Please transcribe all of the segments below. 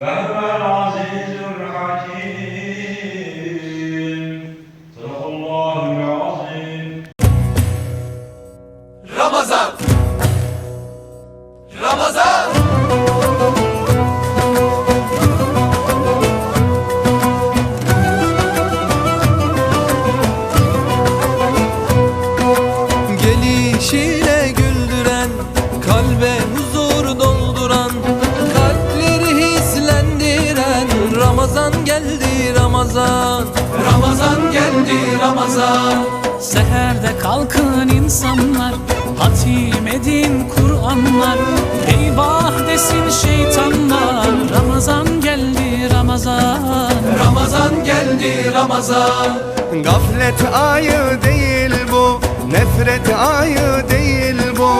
فهو العزيز الحكيم Ramazan Seherde kalkın insanlar Hatim edin Kur'anlar Eyvah desin şeytanlar Ramazan geldi Ramazan Ramazan geldi Ramazan Gaflet ayı değil bu, nefret ayı değil bu,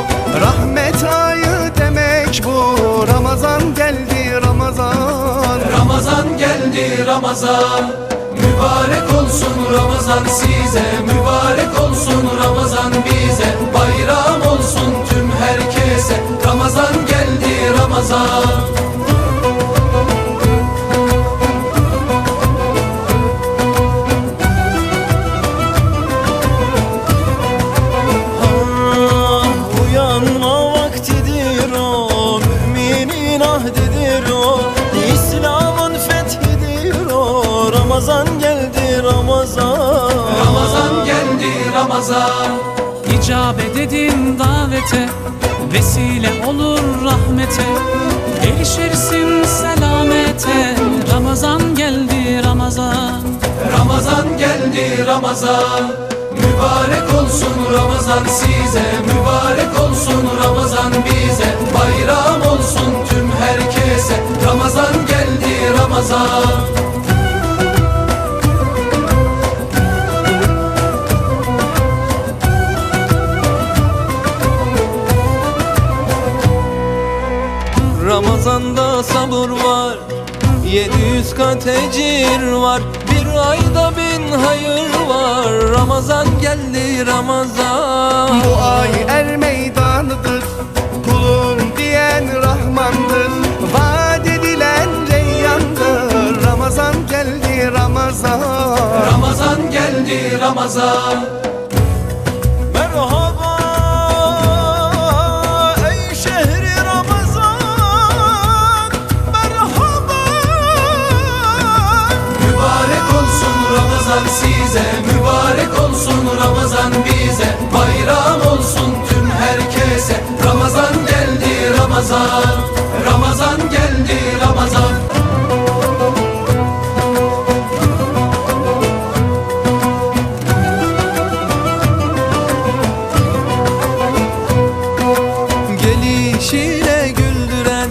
rahmet ayı demek bu. Ramazan geldi Ramazan. Ramazan geldi Ramazan Mübarek olsun Ramazan size Mübarek olsun Ramazan bize. Bayram olsun tüm herkese Ramazan geldi Ramazan. Ah, ahdidir o, Ramazan geldi Ramazan. Ramazan geldi Ramazan. İcabet edin davete Vesile olur rahmete. Erişirsin selamete Ramazan geldi Ramazan. Ramazan geldi Ramazan. Mübarek olsun Ramazan size. Mübarek olsun Ramazan bize. Bayram olsun tüm herkese. Ramazan geldi Ramazan 700 kat ecir var. Bir ayda bin hayır var. Ramazan geldi Ramazan. Bu ay er meydanıdır. Kulum diyen Rahmandır. Vaat edilen reyyandır Ramazan geldi Ramazan. Ramazan geldi Ramazan Ramazan Ramazan geldi Ramazan Gelişiyle güldüren,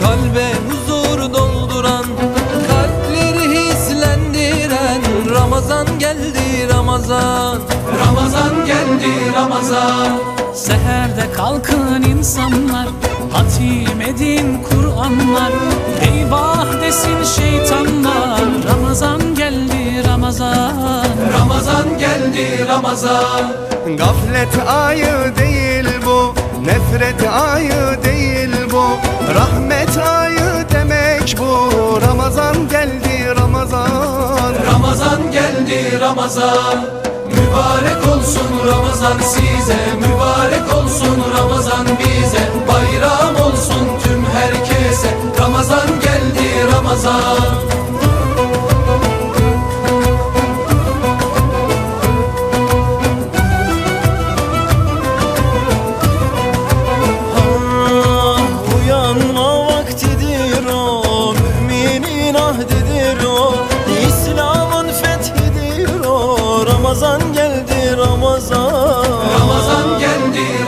kalbe huzur dolduran, kalpleri hislendiren Ramazan geldi Ramazan. Ramazan geldi Ramazan Seherde kalkın insanlar Hatim edin Kur'anlar Eyvah desin şeytanlar Ramazan geldi Ramazan Ramazan geldi Ramazan Gaflet ayı değil bu, nefret ayı değil bu, rahmet ayı demek bu. Ramazan geldi Ramazan. Ramazan geldi Ramazan Mübarek olsun Ramazan size Mübarek olsun Ramazan bize Bayram olsun tüm herkese. Ramazan geldi Ramazan. Ah,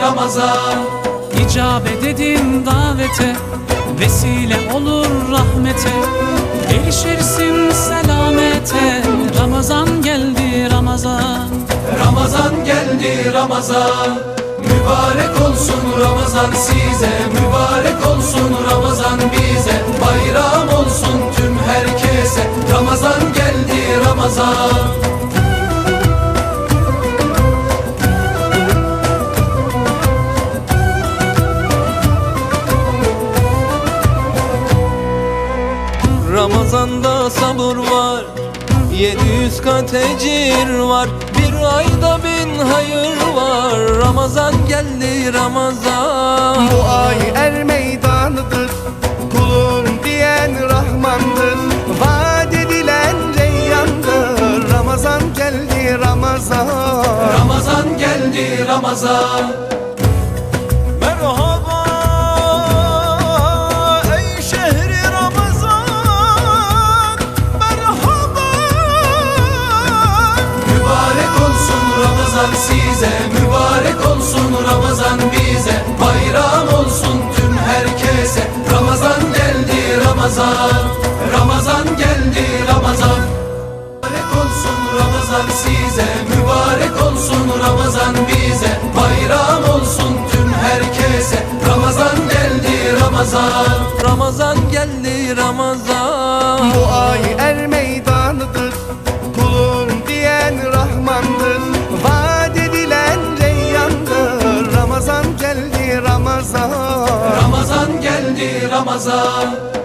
Ramazan. İcabet edin davete Vesile olur rahmete. Erişirsin selamete. Ramazan geldi Ramazan. Ramazan geldi Ramazan. Mübarek olsun Ramazan size. Mübarek olsun Ramazan bize. Bayram olsun tüm herkese. Ramazan geldi Ramazan Ramazan'da sabır var 700 kat ecir var. Bir ayda bin hayır var Ramazan geldi Ramazan. Bu ay er meydanıdır Kulun diyen Rahman'dır. Vaat edilen Reyyan'dır Ramazan geldi Ramazan. Ramazan geldi Ramazan. geldi Ramazan.